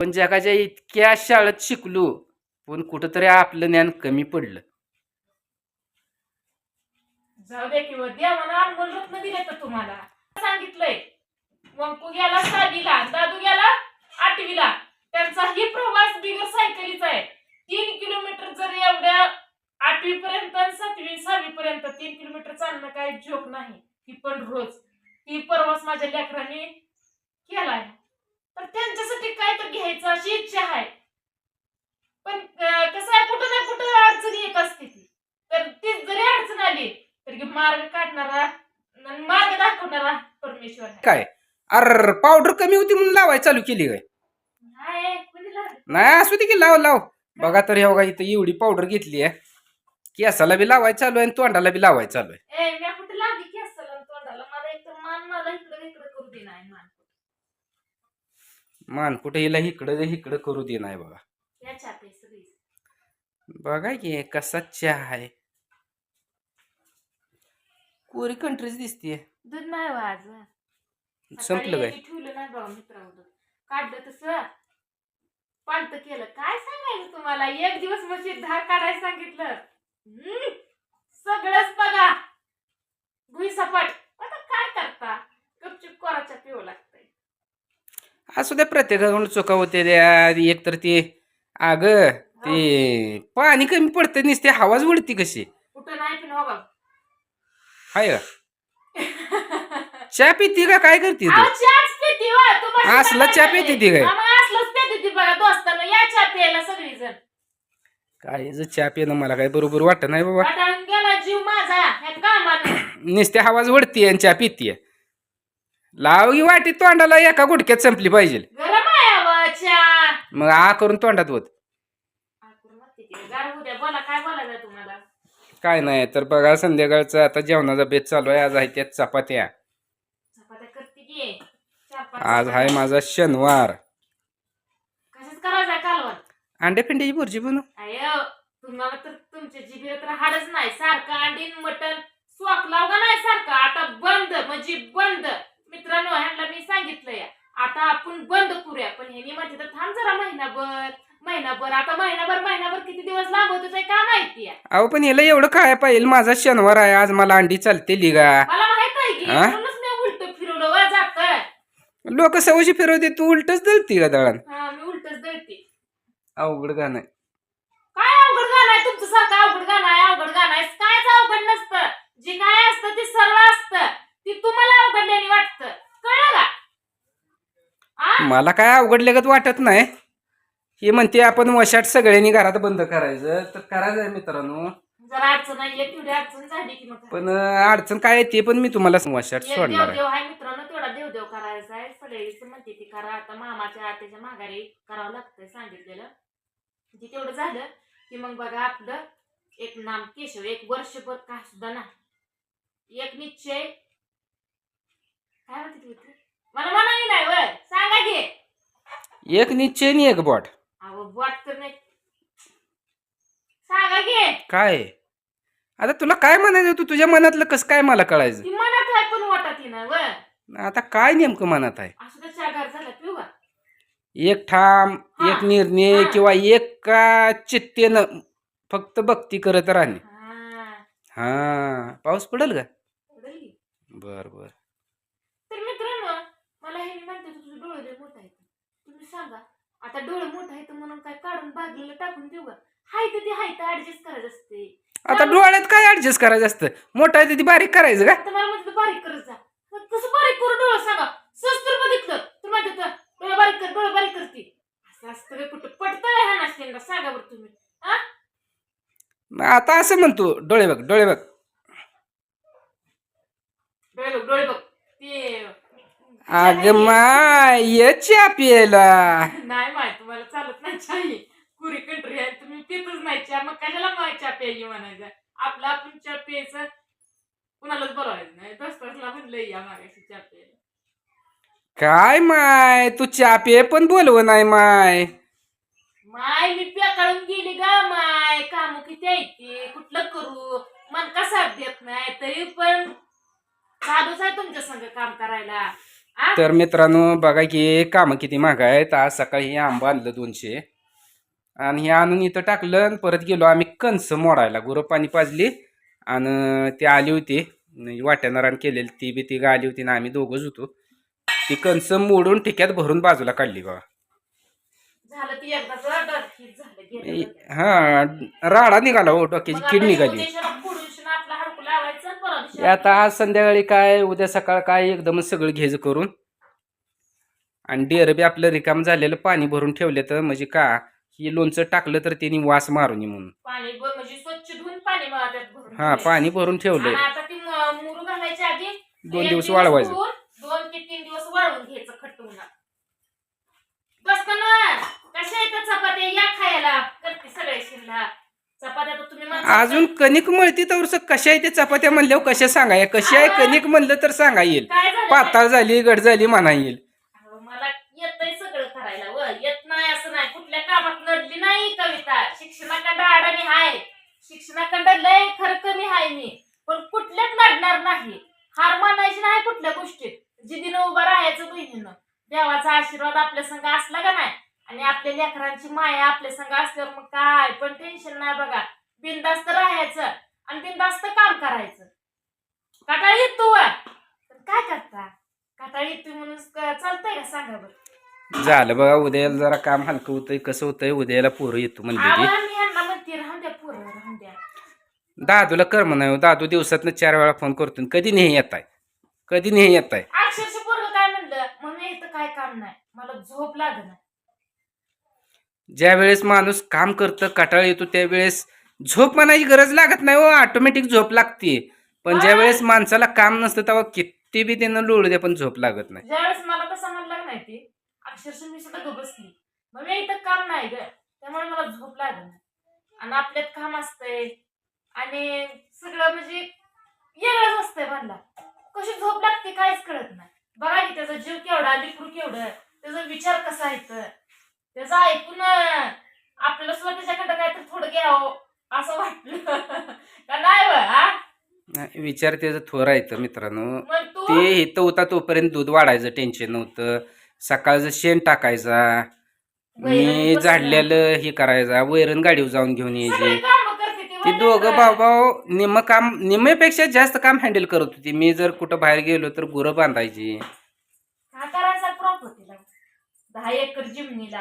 पण जगाच्या इतक्या शाळेत शिकलो पण कुठंतरी आपलं ज्ञान कमी पडलं. जाऊ दे किंवा देवानं अनमोल रत्न दिले तर तुम्हाला. सांगितलंय. वंकू गेला सहावीला दादू गेला आठवीला. त्यांचा ही प्रवास बिगर सायकलीचा आहे. तीन किलोमीटर जर एवढ्या आठवी पर्यंत आणि सातवी सहावी पर्यंत तीन किलोमीटर चालणं काही जोक नाही. ती पण रोज. ती प्रवास माझ्या लेकरांनी केलाय. तर त्यांच्यासाठी काय तर घ्यायचं अशी इच्छा आहे. पण कसं आहे कुठं ना कुठं अडचण येत असते ती. तर तीच जरी अडचण आली तरी मार्ग काढणारा मार्ग दाखवणारा परमेश्वर काय? अर पावडर कमी होती म्हणून लावायला चालू केली काय? नाही असू दे की लाव लाव. बघा तर हे बघा इथं एवढी पावडर घेतली आहे. केसाला बी लावायला चालू आहे आणि तोंडाला बी लावायला चालू आहे ए मी कुठे लावली की असलं तोंडाला मला एक तर मान मला इकडे इकडे करू दे नाही मान मान कुठे हिला इकडं इकडं करू दे नाही बघा. बघा की कसा चहा आहे. कोरी कंट्रीज दिसतीये. दूध नाही हो आज. संपलं काय? ठेवलं नाही बघा मित्रांनो दूध. काढलं तसं. पालत केलं. काय सांगायचं तुम्हाला? एक दिवस म्हशी धार काढायला सांगितलं. हम्म, सगळंच बघा. भुई सपाट आता काय करता? गपचूप कोराच्या लागतंय असू द्या प्रत्येकाकडून चुका होते द्या एक तर ते अग ते पाणी कमी पडतं नुसते हवाच उडती कशी? कुठं नाही पिन हो हाय का? चहा पिती का? काय करते अहो, तू चहाच पिती वा, तुम्हाला असला काय चहा? पिती ती काय? हा, मग असलंच पिती ती बघा दोस्तानं. या चहा प्यायला सगळी जण काय ज चहा पिणं मला काय बरोबर वाटत नाही बाबा. वाटाळून गेला जीव माझा ह्या कामानं नुसते हवाच उडती आणि चहा पितीये. लावगी वाटी तोंडाला एका गुडक्यात संपली पाहिजे. गरम आहे अव चहा. मग आ करून तोंडात होत आ, करू मग तिथे. गार होऊ द्या. बोला काय बोलायचं तुम्हाला? काय नाही तर बघा संध्याकाळचा आता जेवणाचा बेत चालू आहे. आज आहे त्यात चपात्या. चपात्या करते की. चार पाच आज आहे माझा शनिवार. कशाच करायचं आहे कालवण? अंडे पिंडीची भुर्जी बनव. अयो तुम्हाला तर तुमच्या जिभेला तर हाडच नाही. सारखं अंडी मटण. स्वाक लावगा नाही सारखं. आता बंद म्हणजे बंद. मित्रांनो ह्यांना मी सांगितलंय आता आपण बंद करूया. पण ह्यांनी म्हणते तर थांब जरा महिनाभर. महिनाभर आता महिनाभर महिनाभर किती दिवस लांबवतो ते का माहिती आहे? अहो पण याला एवढं काय पाहिजे? माझा शनिवार आहे आज मला अंडी चालते लिगा. मला माहीत आहे की हा? म्हणूनच मी उलट फिरवलं वा जात लोक सवशी फिरवते तू उलटच दलती का दळण? हा मी उलटच दळते. अवघड गाणं आहे. काय अवघड गाणं आहे? तुमचं सारखं अवघड गाणं आहे अवघड गाणं आहे. कायच अवघड नसतं. जे काय असतं ते सरळ असतं ती तुम्हाला अवघडल्याने वाटतं कळलं का आ? मला काय अवघडलेगत वाटत नाही. हे म्हणते आपण वशाट सगळ्यांनी घरात बंद करायचं. तर करायचं आहे मित्रांनो. जरा अडचण आहे तेवढी अडचण झाली की मग पण अं, अडचण काय आहे ते पण मी तुम्हाला वशाट एक सोडणार आहे. देवदेव आहे मित्रांनो तेवढा देवदेव करायचा आहे. सगळेच म्हणते ती करा आता मामाच्या आत्याच्या माघारी करावं लागतंय सांगितलेलं. ते तेवढं झालं की मग बघा आपलं एक नाम केशव एक वर्षभर काय सुद्धा नाही. एक निश्चय. काय म्हणते ती? मला म्हणाली नाही वय. सांगा की. एक निश्चय आणि एक बॉट. अहो वाट तर नाही. सांगा की. काय? आता तुला काय म्हणायचं? तू तुझ्या मनातलं कसं काय मला कळायचं? ती मनात आहे पण वाटत ना वय. आता काय नेमकं मनात आहे? असं तर चार झाला पिऊ का? एक ठाम हा. एक निर्णय हा. किंवा एका चित्तेनं फक्त भक्ती करत राहणे. हा. हा. पाऊस पडेल का? पडेल की. बर बर तर मित्रांनो मला हे म्हणते तुझे डोळे मोठा आहेत. तुम्ही सांगा आता डोळे मोठा आहेत म्हणून काय काढून बाजूला टाकून देऊ का? हाय तर ते हाय तर ऍडजस्ट करायचं असते. आता डोळ्यात काय ऍडजस्ट करायचं असतं? मोठं आहे तर ती बारीक करायचं का? आता मला म्हटलं बारीक करत जा. मग कसं बारीक करू डोळे सांगा. सस्तर बघितलं. तर म्हणते तर डोळे बारीक कर डोळे बारीक करते. असं असतं रे कुठं पडतं हा नाश्त्यांना सांगा बरं तुम्ही. मग आता असं म्हणतो डोळे बघ डोळे बघ डोळे बघ डोळे बघ ते अग माय ये चहा प्यायला. नाही माहीत तुम्हाला चालत नाही चाही. कुरी कंट्री आहे तुम्ही पितच नाही चहा. मग कशाला माय चहा प्यायची म्हणायचं? आपलं आपण चहा प्यायचं. कुणालाच बोलवायचं नाही. दसतासला म्हणलं या मागायची चहा प्यायला. काय माय तू चहा पे पण बोलव नाही माय. माय मी प्याकाळून गेली गा माय. काम किती आहे ते? कुठलं करू? मन कसा देत नाही? तरी पण साधूच आहे तुमच्या संग काम करायला? तर मित्रांनो बघा की कामं किती महाग आहेत. आज सकाळी हे आंबा आणलं दोनशे. आणि हे आणून इथं टाकलं आणि परत गेलो. आम्ही कणसं मोडायला. गुरं पाणी पाजली आणि ती आली होती. वाट्यानारायण केलेली. ती बी ती आली होती ना आम्ही दोघंच होतो. ती कणसं मोडून ठिक्यात भरून बाजूला काढली डोक्यात. हा राडा निघाला हो डोक्याची. कीड निघाली. हे आता आज संध्याकाळी काय उद्या सकाळ काय एकदमच सगळं घ्यायचं करून. आणि डेर बी आपलं रिकाम झालेलं पाणी भरून ठेवले तर म्हणजे का ही लोणचं टाकलं तर त्यांनी वास मारून म्हणून. पाणी ब- म्हणजे स्वच्छ धुवून पाणी मग त्यात भरून हा ठेवायचं. पाणी भरून ठेवलंय. आणि आता ती म- मुरू घालायच्या आधी दोन एक दिवस वाळवायचं. धुवून, दोन ते तीन दिवस वाळवून घ्यायचं खट्ट उन्हात. बस का ना कशा येतात चपात्या या खायला करते सगळे शिल्ला चपात्या तर तुम्ही माणसं- अजून कणिक मळती तर कशा आहे ते चपात्या म्हणल्यावर कशा सांगाय कशी आहे कणिक म्हणलं तर सांगा येईल. काय झालं? पाताळ झाली गड झाली म्हणा येईल. अहो, मला येतंय सगळं करायला व. येत नाही असं नाही. कुठल्या कामात नडली नाही कविता. शिक्षणाकडं अडाणी हाय. शिक्षणाकडं लय खरं कमी हाय मी. पण नडणार नाही? हार मानायची नाही कुठल्या गोष्टीत. जिदीनं उभं राहायचं बहिणीनं. देवाचा आशीर्वाद आपल्या संग असला का नाही? आणि आपल्या लेकरांची माया आपल्या संग असल्यावर मग काय? पण टेन्शन नाही बघा. बिनधास्त राहायचं आणि बिनधास्त काम करायचं. कटाळी येतो काय करता? कटाळी येतो म्हणून क- चालतंय का? सांगा बरं. झालं बघा उद्याला जरा काम हलकं होतंय कसं होतंय उद्याला पोरं येतो म्हणली ती. आवा मी यांना म्हणते राहून द्या पोरं राहून द्या. दादूला कर म्हणा दादू दिवसातनं चार वेळा फोन करतो कधी नेही येत आहे कधी नेही येत आहे अक्षरशः पोरग काय म्हणलं मम्मी इथं काय काम नाही मला झोप लागणार ज्या वेळेस माणूस काम करतं कटाळ येतो त्यावेळेस झोप म्हणायची गरज लागत नाही हो ऑटोमॅटिक झोप लागते पण ज्या वेळेस माणसाला काम नसतं तेव्हा किती बी त्यानं लोळू द्या पण झोप लागत नाही. ज्यावेळेस मला तसं म्हणलं नाही ते अक्षरशः मी सुद्धा गप बसली मम्मी इथं काम नाही ग त्यामुळे मला झोप आणि आपल्यात काम असतंय. आणि सगळं म्हणजे वेगळंच असतंय म्हणला. कशी झोप लागते काहीच कळत नाही. बघा की त्याचा जीव केवढा लिकरू केवढं. त्याचा विचार कसा तर त्याचा ऐकून आपल्याला सुद्धा त्याच्याकडे काहीतरी थोडं घ्यावं. असं वाटलं. का नाही बा नाही, विचार त्याचं थोर आहे तर मित्रांनो. मग तू? ते इथं होता तोपर्यंत दूध वाढायचं टेन्शन नव्हतं. सकाळचं शेण टाकायचा. मी बसणं. झाडलेलं हे करायचा. वैरण गाडीवर जाऊन घेऊन सगळी यायची कामं करते ती वैरण दोघं करा. भाऊ निम्म काम निम्म्यापेक्षा जास्त काम हँडल करत होती. मी जर कुठं बाहेर गेलो तर गुरं बांधायची. करायचा प्रॉपर्टीला दहा एकर जिमनीला.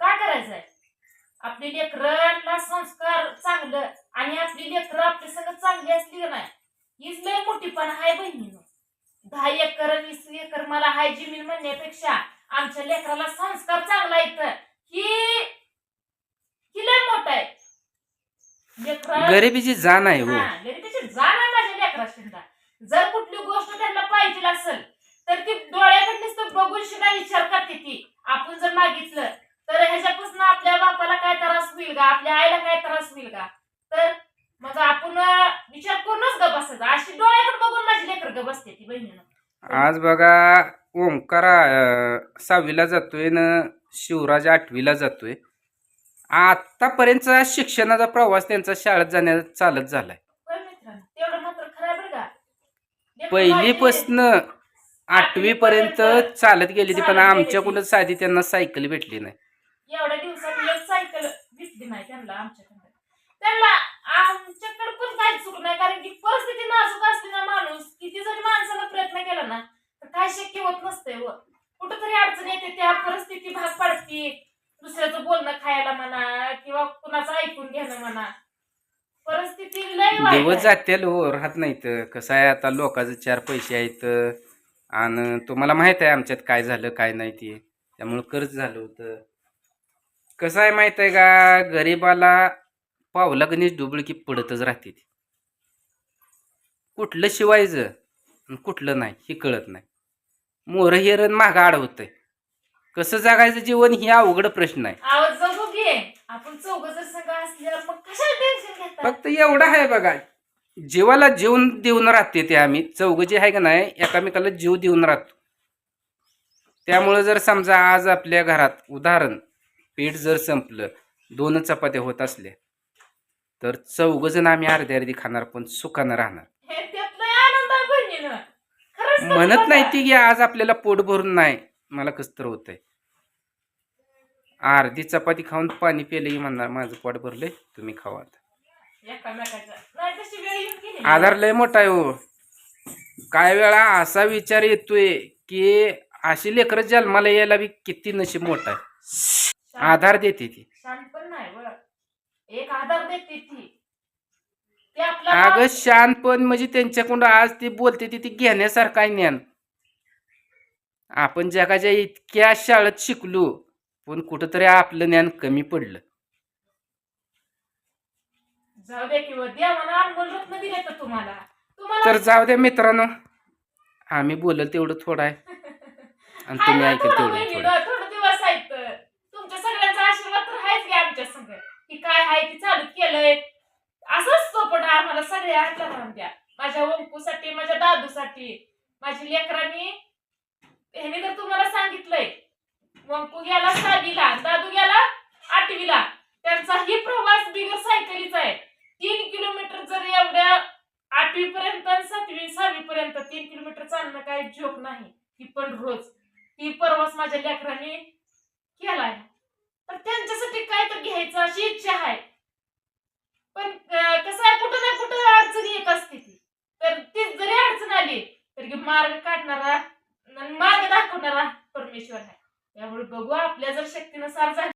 काय करायचंय? आपली लेकरांना संस्कार चांगलं आणि आपली लेकरं आपली सगळं चांगली असली का नाही? हीच लय मोठी पण हाय बहिणीनं. दहा एकर वीस एकर मला हाय जमीन म्हणण्यापेक्षा आमच्या लेकराला संस्कार चांगला येतं ही ही लय मोठ आहे. लेकरं गरिबीची जाण आहे हो. हा, गरिबीची जाण आहे माझ्या लेकराशींना जर कुठली गोष्ट त्यांना पाहिजे असेल तर ती डोळ्याकडे नुसतं बघून शिना विचार करते ती. आपण जर मागितलं तर ह्याच्यापासून आपल्या होईल का? आपल्या आईला काय त्रास होईल का? तर मग आपण विचार करूनच ग बसायचा. अशी डोळ्याकडे बघून माझी लेकर ग बसते ती बहिणीनं. आज बघा ओंकारा सहावीला जातोय न शिवराज आठवीला जातोय. आतापर्यंतचा शिक्षणाचा प्रवास त्यांचा शाळेत जाण्याचा चालत झालाय. पहिलीपासनं आठवी पर्यंत चालत गेली ती पण आमच्याकडून साधी त्यांना सायकल भेटली नाही माझी एवढ्या दिवसात एक सायकल परिस्थिती नाही त्यांना आमच्याकडे. त्यांना आमच्याकडे पण काही सुरू नाही कारण की परिस्थिती नाजूक असते ना माणूस किती जरी माणसाला प्रयत्न केला ना तर काय शक्य होत नसतंय व. कुठंतरी अडचण येते त्या परिस्थिती भाग पडते. दुसऱ्याचं बोलणं खायला म्हणा किंवा कुणाचं ऐकून घेणं म्हणा. परिस्थिती लय दिवस जातील हो राहत नाहीत. कसं आहे आता लोकांचे चार पैसे आहेत आणि तुम्हाला माहीत आहे आमच्यात काय झालं काय नाही ते. त्यामुळं कर्ज झालं होतं. कसं आहे माहीत आहे का? गरीबाला पावला गणेश डुबळकी पडतच राहते ती. कुठलं शिवायचं आणि कुठलं नाही हे कळत नाही. मोर हिरण मागं अडवतंय कसं जगायचं जीवन ही अवघड प्रश्न आहे. आवाज जगू घे. आपण चौघ जर सगळं असल्यावर मग कशाला टेन्शन घेतात फक्त एवढं आहे बघा. जीवाला जीवन देऊन राहते ते आम्ही. चौघ जे आहे का नाही एकामेकाला जीव देऊन राहतो. त्यामुळं जर समजा आज आपल्या घरात उदाहरण पीठ जर संपलं दोन चपात्या होत असल्या तर चौघ जण आम्ही अर्धी अर्धी खाणार पण सुखानं राहणार. आहे म्हणत नाही. ती की आज आपल्याला पोट भरून नाही. मला कस तर होतंय. अर्धी चपाती खाऊन पाणी पिलंही म्हणणार माझं पोट भरलंय तुम्ही खावा आधार लय मोठा आहे हो. काय वेळा असा विचार येतोय की अशी लेकरं जन्माला यायला बी किती नशीब मोठा आहे. आधार देते ती. शांत पण नाही व एक आधार देते ती. ते आपला अगं शानपण म्हणजे त्यांच्याकडून आज ती बोलते ती ती घेण्यासारखं आहे ज्ञान. आपण जगाच्या इतक्या शाळेत शिकलो पण कुठंतरी आपलं ज्ञान कमी पडलं. जाऊ किंवा दिले तर तुम्हाला. तुम्हाला तर जाऊ द्या मित्रांनो. आम्ही बोलल तेवढं थोडं आहे. आणि तुम्ही ऐकल तेवढं थोडं. थोडं दिवस आहेत तर. आहेच संग. की काय आहे ती चालू केलंय असंच सोपट आम्हाला सगळे आटला म्हणत्या द्या. माझ्या ओंकूसाठी माझ्या दादूसाठी माझी लेकरांनी. ह्याने तर तुम्हाला सांगितलंय. वंकू गेला सहावीला दादू गेला आठवीला. त्यांचा ही प्रवास बिगर सायकलीचा आहे. तीन किलोमीटर जर एवढ्या आठवी पर्यंत सातवी सहावी पर्यंत तीन किलोमीटर चालणं काही जोक नाही. ती पण रोज. ती प्रवास माझ्या लेकरांनी केलाय. तर त्यांच्यासाठी काय तर घ्यायचं अशी इच्छा आहे. पण कसं आहे कुठं ना कुठं अडचण येत असते ती तर तीच जरी अडचण आली तरी मार्ग काढणारा मार्ग दाखवणारा परमेश्वर आहे. त्यामुळे बघू आपल्या जर शक्तीनुसार झालं